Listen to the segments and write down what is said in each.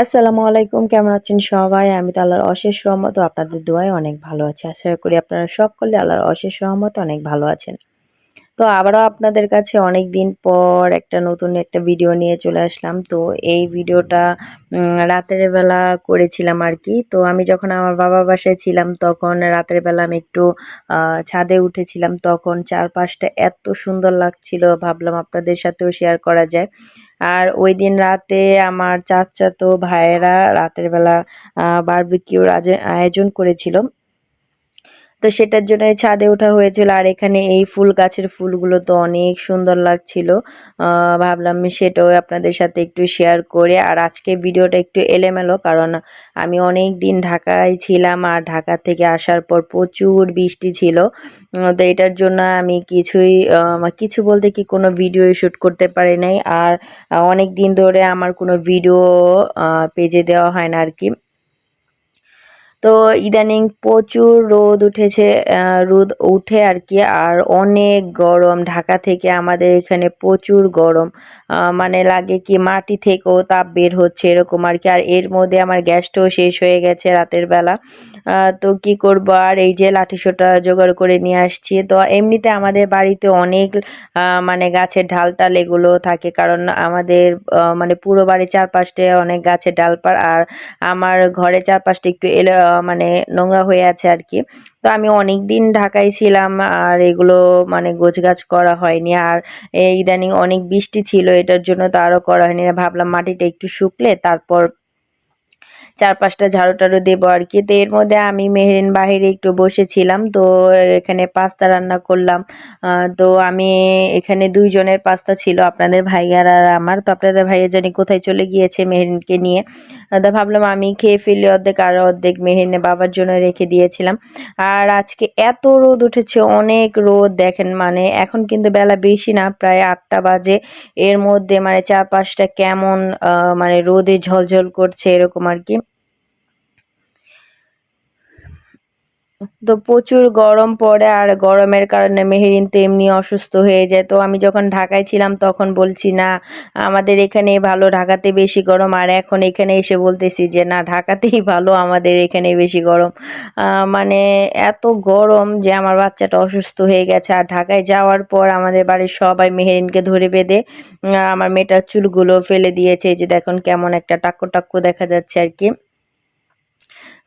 আসসালামু আলাইকুম, কেমন আছেন সবাই? আমি তো আল্লাহর অশেষ রহমত ও আপনাদের দোয়ায় অনেক ভালো আছি। আশা করি আপনারা সকলে আল্লাহর অশেষ রহমত অনেক ভালো আছেন। তো আবারও আপনাদের কাছে অনেক দিন পর একটা নতুন একটা ভিডিও নিয়ে চলে আসলাম। তো এই ভিডিওটা রাতের বেলা করেছিলাম আর কি। তো আমি যখন আমার বাবার বাসায় ছিলাম, তখন রাতের বেলা আমি একটু ছাদে উঠেছিলাম। তখন চারপাশটা এত সুন্দর লাগছিল। ভাবলাম আপনাদের সাথেও শেয়ার করা যায়। আর ওই দিন রাতে আমার চাচাতো ভাইয়েরা রাতের বেলা বারবিকিউর আয়োজন করেছিল। তো সেটার জন্য ছাদে ওঠা হয়েছিল। আর এখানে এই ফুল গাছের ফুলগুলো তো অনেক সুন্দর লাগছিল। ভাবলাম সেটাও আপনাদের সাথে একটু শেয়ার করে। আর আজকে ভিডিওটা একটু এলেমেলো, কারণ আমি অনেক দিন ঢাকায় ছিলাম আর ঢাকা থেকে আসার পর প্রচুর বৃষ্টি ছিল। তো এটার জন্য আমি কিছুই কিছু বলতে কি কোনো ভিডিও শ্যুট করতে পারি নাই। আর অনেক দিন ধরে আমার কোনো ভিডিও পেজে দেওয়া হয় না আর কি। তো ইদানিং প্রচুর রোদ উঠেছে রোদ উঠে আর কি আর অনেক গরম। ঢাকা থেকে আমাদের এখানে প্রচুর গরম। মানে লাগে কি মাটি থেকেও তাপ বের হচ্ছে এরকম আর কি আর এর মধ্যে আমার গ্যাসটাও শেষ হয়ে গেছে রাতের বেলা। তো কি করব? আর এই যে লাঠিসোটা জোগাড় করে নিয়ে আসছি। তো এমনিতে আমাদের বাড়িতে অনেক মানে গাছের ঢাল টাল এগুলো থাকে। কারণ আমাদের মানে পুরো বাড়ির চারপাশে অনেক গাছের ডালপার আর আমার ঘরে চারপাশটা একটু এলো মানে নোংরা হয়ে আছে আর কি। তো আমি অনেক দিন ঢাকায় ছিলাম, আর এগুলো মানে গোছগাছ করা হয়নি। আর ইদানিং অনেক বৃষ্টি ছিল, এটার জন্য তো আরও করা হয়নি। ভাবলাম মাটিটা একটু শুকলে তারপর চারপাশটা ঝাড়ু টাড়ু দেবো আর কি। তো এর মধ্যে আমি মেহরিন বাহিরে একটু বসেছিলাম। তো এখানে পাস্তা রান্না করলাম। তো আমি এখানে দুইজনের পাস্তা ছিল, আপনাদের ভাইয়ার আর আমার। তো আপনাদের ভাইয়া জানি কোথায় চলে গিয়েছে মেহরিনকে নিয়ে। তো ভাবলাম আমি খেয়ে ফেলি অর্ধেক, আর অর্ধেক মেহরিনে বাবার জন্য রেখে দিয়েছিলাম। আর আজকে এত রোদ উঠেছে, অনেক রোদ দেখেন মানে এখন কিন্তু বেলা বেশি না, প্রায় আটটা বাজে। এর মধ্যে মানে চারপাশটা কেমন মানে রোদে ঝলঝল করছে এরকম আর কি। তো প্রচুর গরম পড়ে আর গরমের কারণে মেহেরিন তো এমনি অসুস্থ হয়ে যায়। তো আমি যখন ঢাকায় ছিলাম তখন বলছি, না, আমাদের এখানে ভালো ঢাকাতে বেশি গরম। আর এখন এখানে এসে বলতেছি যে, না, ঢাকাতেই ভালো, আমাদের এখানে বেশি গরম। মানে এত গরম যে আমার বাচ্চাটা অসুস্থ হয়ে গেছে। আর ঢাকায় যাওয়ার পর আমাদের বাড়ির সবাই মেহেরিনকে ধরে বেঁধে আমার মেয়েটার চুলগুলো ফেলে দিয়েছে। যে দেখুন, কেমন একটা টাক্কু টাক্কু দেখা যাচ্ছে আর কি।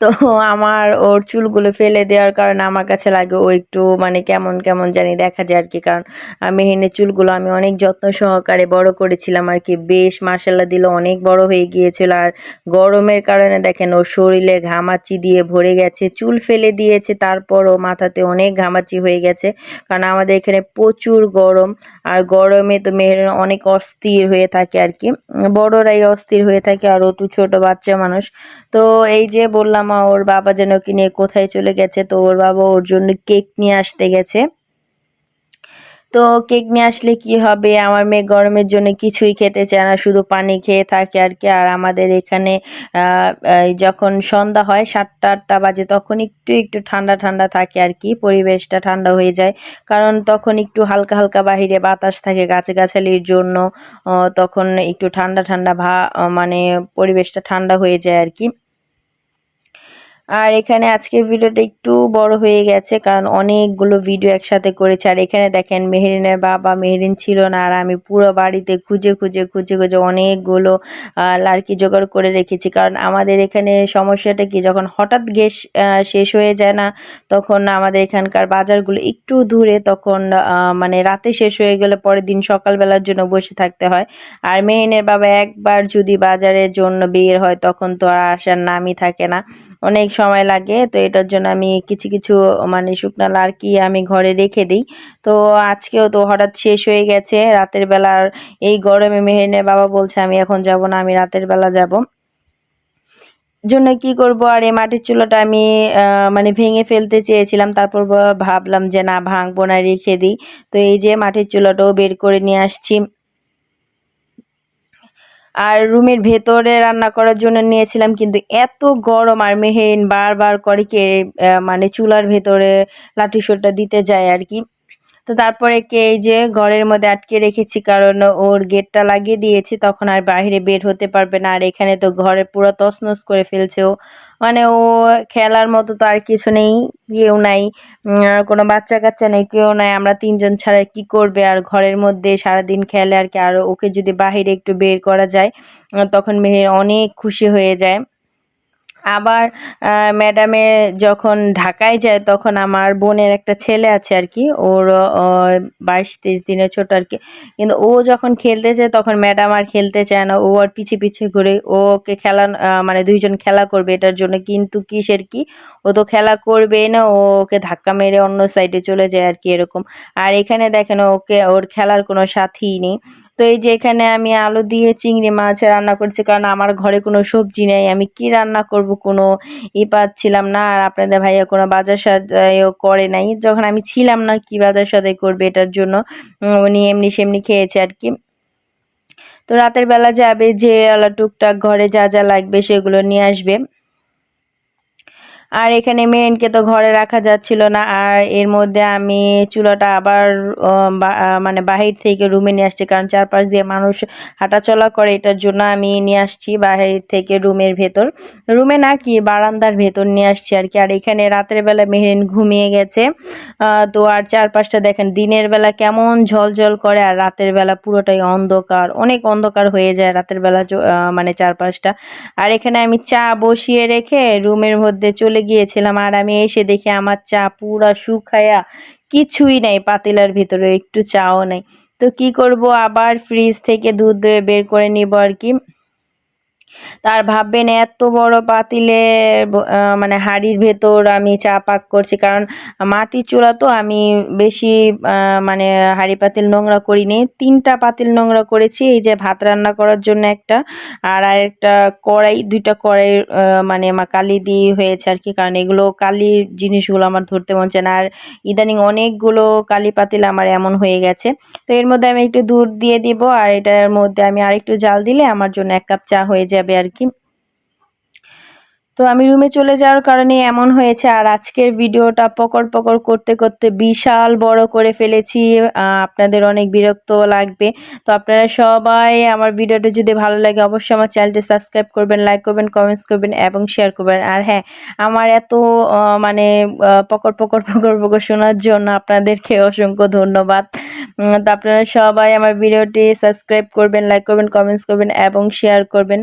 তো আমার ওর চুলগুলো ফেলে দেওয়ার কারণে আমার কাছে লাগে ও একটু মানে কেমন কেমন জানি দেখা যায় আর কি। কারণ মেহিনের চুলগুলো আমি অনেক যত্ন সহকারে বড় করেছিলাম আর কি। বেশ মার্শাল্লা দিল, অনেক বড় হয়ে গিয়েছিল। আর গরমের কারণে দেখেন ওর শরীরে ঘামাচি দিয়ে ভরে গেছে, চুল ফেলে দিয়েছে, তারপর ও মাথাতে অনেক ঘামাচি হয়ে গেছে। কারণ আমাদের এখানে প্রচুর গরম, আর গরমে তো মেহের অনেক অস্থির হয়ে থাকে আর কি। বড়রাই অস্থির হয়ে থাকে আর ও তো ছোটো বাচ্চা মানুষ। তো এই যে বললাম ওর বাবা যেন কি নিয়ে কোথায় চলে গেছে, তো ওর বাবা ওর জন্য কেক নিয়ে আসতে গেছে। তো কেক নিয়ে আসলে কি হবে? আমার মেয়ে গরমের জন্য কিছুই খেতে চায় না, শুধু পানি খেয়ে থাকে আর কি। আর আমাদের এখানে যখন সন্ধ্যা হয়, সাতটা আটটা বাজে, তখন একটু একটু ঠান্ডা ঠান্ডা থাকে আর কি, পরিবেশটা ঠান্ডা হয়ে যায়। কারণ তখন একটু হালকা হালকা বাহিরে বাতাস থাকে গাছগাছালির জন্য তখন একটু ঠান্ডা ঠান্ডা ভা মানে পরিবেশটা ঠান্ডা হয়ে যায় আর কি। আর এখানে আজকের ভিডিওটা একটু বড় হয়ে গেছে, কারণ অনেকগুলো ভিডিও একসাথে করেছে। আর এখানে দেখেন, মেহেরিনের বাবা মেহেরিন ছিল না, আর আমি পুরো বাড়িতে খুঁজে খুঁজে খুঁজে খুঁজে অনেকগুলো লাড়কি জোগাড় করে রেখেছি। কারণ আমাদের এখানে সমস্যাটা কি, যখন হঠাৎ গ্যাস শেষ হয়ে যায় না, তখন আমাদের এখানকার বাজারগুলো একটু দূরে, তখন মানে রাতে শেষ হয়ে গেলে পরের দিন সকালবেলার জন্য বসে থাকতে হয়। আর মেহিনের বাবা একবার যদি বাজারের জন্য বের হয়, তখন তো আর আসার নামই থাকে না। অনেক সময় লাগে, তো এটার জন্য আমি কিছু কিছু মানে শুকনো লাড়কি আমি ঘরে রেখে দিই। তো আজকেও তো হঠাৎ শেষ হয়ে গেছে, রাতের বেলার এই গরমে মেহেরিনের বাবা বলছে, আমি এখন যাব না, আমি রাতের বেলা যাব। জন্য কি করব, আর এই মাটির চুলাটা আমি মানে ভেঙে ফেলতে চেয়েছিলাম, তারপর ভাবলাম যে না, ভাঙবো না, রেখে দিই। তো এই যে মাটির চুলাটাও বের করে নিয়ে আসছি। আর রুমের ভেতরে রান্না করার জন্য নিয়েছিলাম কিন্তু এত গরম আর মেহেন বারবার করে কে মানে চুলার ভেতরে লাঠি দিতে যায় আর কি। তো তারপরে কে এই যে ঘরের মধ্যে আটকে রেখেছি কারণ ওর গেটটা লাগিয়ে দিয়েছি, তখন আর বাইরে বের হতে পারবে না। আর এখানে তো ঘরে পুরো তছনছ করে ফেলছে ও। মানে ও খেলার মতো তো আর কিছু নেই, কেউ নাই। কোনো বাচ্চা কাচ্চা নেই, কেউ নাই। আমরা তিনজন ছাড়া কি করবে? আর ঘরের মধ্যে সারাদিন খেলে আর কি? আর ওকে যদি বাইরে একটু বের করা যায়, তখন মেহের অনেক খুশি হয়ে যায়। আবার ম্যাডামে যখন ঢাকায় যায় তখন আমার বোনের একটা ছেলে আছে আর কি, ওর বাইশ তেইশ দিনের ছোট আর কি, কিন্তু ও যখন খেলতে যায় তখন ম্যাডাম আর খেলতে চায় না, ও আর পিছে পিছে ঘুরে, ওকে খেলা মানে দুইজন খেলা করবে, এটার জন্য কিন্তু কিসের কি, ও তো খেলা করবেই না, ও ওকে ধাক্কা মেরে অন্য সাইডে চলে যায় আর কি এরকম, আর এখানে দেখেন ওকে, ওর খেলার কোনো সাথী নেই তো এই যে এখানে আমি আলু দিয়ে চিংড়ি মাছ রান্না করছি, কারণ আমার ঘরে কোনো সবজি নেই। আমি কি রান্না করব কোনো ই পাচ্ছিলাম না, আর আপনাদের ভাইয়া কোনো বাজার সাদাইও করে নাই। যখন আমি ছিলাম না, কি বাজার সাদাই করবে এটার জন্য? উনি এমনি সেমনি খেয়েছে আর কি। তো রাতের বেলা যাবে, যে টুকটাক ঘরে যা যা লাগবে সেগুলো নিয়ে আসবে। আর এখানে মেয়েনকে তো ঘরে রাখা যাচ্ছিল না। আর এর মধ্যে আমি চুলাটা আবার মানে বাহির থেকে রুমে নিয়ে আসছি। কারণ চারপাশ দিয়ে মানুষ হাঁটাচলা করে, এটার জন্য আমি নিয়ে আসছি বাহির থেকে রুমের ভেতর। রুমে না কি, বারান্দার ভেতর নিয়ে আসছি আর কি। আর এখানে রাতের বেলা মেহেরিন ঘুমিয়ে গেছে। তো আর চারপাশটা দেখেন, দিনের বেলা কেমন ঝলঝল করে আর রাতের বেলা পুরোটাই অন্ধকার। অনেক অন্ধকার হয়ে যায় রাতের বেলা মানে চারপাশটা। আর এখানে আমি চা বসিয়ে রেখে রুমের মধ্যে চলে গিয়েছিলাম আর আমি এসে দেখি আমার চা পুরা শুকায়া কিছুই নাই, পাতিলার ভিতরে একটু চাও নাই। তো কি করব, আবার ফ্রিজ থেকে দুধ বের করে নিব আর কি। তার ভাববেন এত বড় পাতিলে মানে হাঁড়ির ভেতর আমি চা পাক করছি। কারণ মাটির চুলা তো আমি বেশি মানে হাঁড়ি পাতিল নোংরা করিনি। তিনটা পাতিল নোংরা করেছি, এই যে ভাত রান্না করার জন্য একটা আর আরেকটা কড়াই, দুইটা কড়াই মানে মা কালি দিয়ে হয়েছে আর কি। কারণ এগুলো কালি জিনিসগুলো আমার ধরতে মন না। আর ইদানিং অনেকগুলো কালি পাতিল আমার এমন হয়ে গেছে। তো এর মধ্যে আমি একটু দুধ দিয়ে দিব আর এটার মধ্যে আমি আরেকটু জাল দিলে আমার জন্য এক কাপ চা হয়ে যাবে। আর কি। তো আমি রুমে চলে যাওয়ার কারণে এমন হয়েছে, আর আজকের ভিডিওটা পকর পকর করতে করতে বিশাল বড় করে ফেলেছি। আপনাদের অনেক বিরক্ত লাগবে। তো আপনারা সবাই আমার ভিডিওটা যদি ভালো লাগে, অবশ্যই আমার চ্যানেলটি সাবস্ক্রাইব করবেন লাইক করবেন কমেন্টস করবেন এবং শেয়ার করবেন। আর হ্যাঁ আমার এত মানে পকর পকর পকর পকর শোনার জন্য আপনাদেরকে অসংখ্য ধন্যবাদ। তো আপনারা সবাই আমার ভিডিওটি সাবস্ক্রাইব করবেন লাইক করবেন কমেন্টস করবেন এবং শেয়ার করবেন।